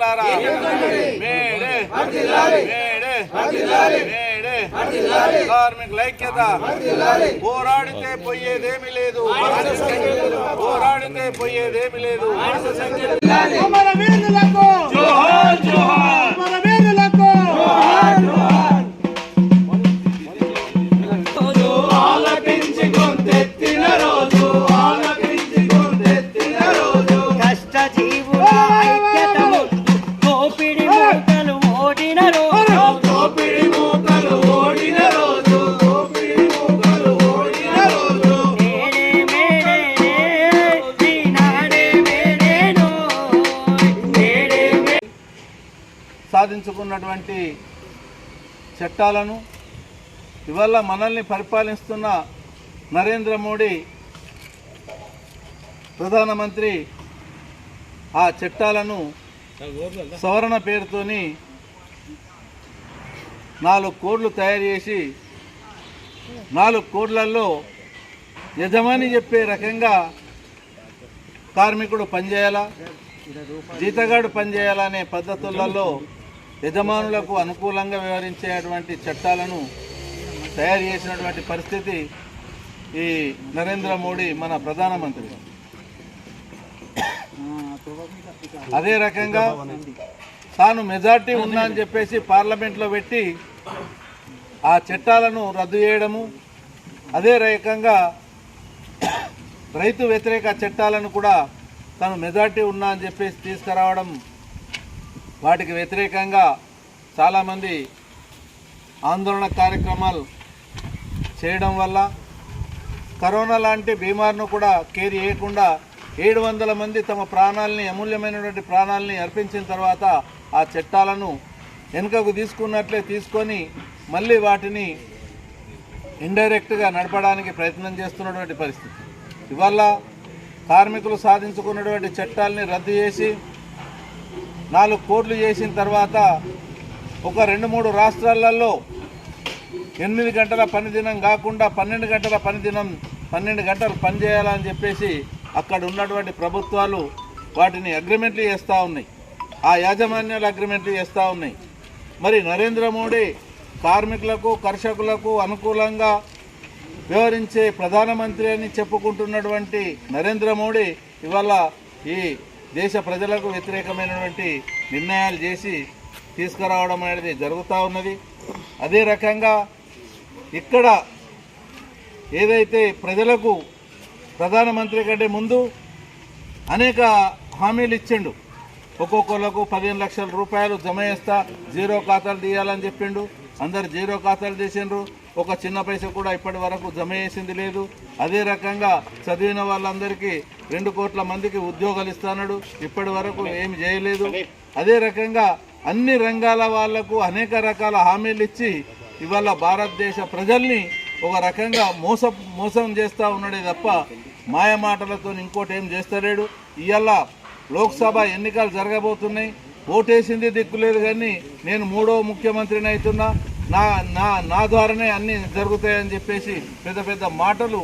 కార్మికులారా May Day. May Day. May Day. కార్మికుల ఐక్యత పోరాడితే పోయేదేమీ లేదు. పోరాడితే పోయేదేమీ లేదు. సాధించుకున్నటువంటి చట్టాలను ఇవాళ మనల్ని పరిపాలిస్తున్న నరేంద్ర మోడీ ప్రధానమంత్రి ఆ చట్టాలను సవరణ పేరుతోని నాలుగు కోడ్లు తయారు చేసి నాలుగు కోడ్లలో యజమాని చెప్పే రకంగా కార్మికుడు పనిచేయాలా? జీతగాడు పనిచేయాలనే పద్ధతులలో యజమానులకు అనుకూలంగా వ్యవహరించేటువంటి చట్టాలను తయారు చేసినటువంటి పరిస్థితి ఈ నరేంద్ర మోడీ మన ప్రధానమంత్రి. అదే రకంగా తాను మెజార్టీ ఉన్నా అని చెప్పేసి పార్లమెంట్లో పెట్టి ఆ చట్టాలను రద్దు చేయడము అదే రకంగా రైతు వ్యతిరేక చట్టాలను కూడా తను మెజార్టీ ఉన్నా అని చెప్పేసి తీసుకురావడం వాటికి వ్యతిరేకంగా చాలామంది ఆందోళన కార్యక్రమాలు చేయడం వల్ల కరోనా లాంటి బీమార్ను కూడా కేర్ చేయకుండా ఏడు వందల మంది తమ ప్రాణాలని అమూల్యమైనటువంటి ప్రాణాలని అర్పించిన తర్వాత ఆ చట్టాలను వెనుకకు తీసుకున్నట్లే తీసుకొని మళ్ళీ వాటిని ఇండైరెక్ట్గా నడపడానికి ప్రయత్నం చేస్తున్నటువంటి పరిస్థితి. ఇవల్ల కార్మికులు సాధించుకున్నటువంటి చట్టాలని రద్దు చేసి నాలుగు కోట్లు చేసిన తర్వాత ఒక రెండు మూడు రాష్ట్రాలలో ఎనిమిది గంటల పనిదినం కాకుండా పన్నెండు గంటల పనిదినం పన్నెండు గంటలు పనిచేయాలని చెప్పేసి అక్కడ ఉన్నటువంటి ప్రభుత్వాలు వాటిని అగ్రిమెంట్లు చేస్తూ ఉన్నాయి. ఆ యాజమాన్యాలు అగ్రిమెంట్లు చేస్తూ ఉన్నాయి. మరి నరేంద్ర మోడీ కార్మికులకు కర్షకులకు అనుకూలంగా వ్యవహరించే ప్రధానమంత్రి అని చెప్పుకుంటున్నటువంటి నరేంద్ర మోడీ ఇవాళ ఈ దేశ ప్రజలకు వ్యతిరేకమైనటువంటి నిర్ణయాలు చేసి తీసుకురావడం అనేది జరుగుతూ ఉన్నది. అదే రకంగా ఇక్కడ ఏదైతే ప్రజలకు ప్రధానమంత్రి కంటే ముందు అనేక హామీలు ఇచ్చిండు. ఒక్కొక్కళ్ళకు పదిహేను లక్షల రూపాయలు జమ చేస్తా జీరో ఖాతాలు తీయాలని చెప్పిండు. అందరు జీరో ఖాతాలు చేసిండ్రు ఒక చిన్న పైస కూడా ఇప్పటి వరకు జమ చేసింది లేదు. అదే రకంగా చదివిన వాళ్ళందరికీ రెండు కోట్ల మందికి ఉద్యోగాలు ఇస్తాడు ఇప్పటి వరకు ఏమి చేయలేదు. అదే రకంగా అన్ని రంగాల వాళ్ళకు అనేక రకాల హామీలు ఇచ్చి ఇవాళ భారతదేశ ప్రజల్ని ఒక రకంగా మోస మోసం చేస్తూ ఉన్నాడే తప్ప మాయమాటలతో ఇంకోటి ఏం చేస్తలేడు. ఇవాళ లోక్సభ ఎన్నికలు జరగబోతున్నాయి. ఓటేసింది దిక్కులేదు కానీ నేను మూడో ముఖ్యమంత్రిని అవుతున్నా నా నా నా ద్వారానే అన్ని జరుగుతాయని చెప్పేసి పెద్ద పెద్ద మాటలు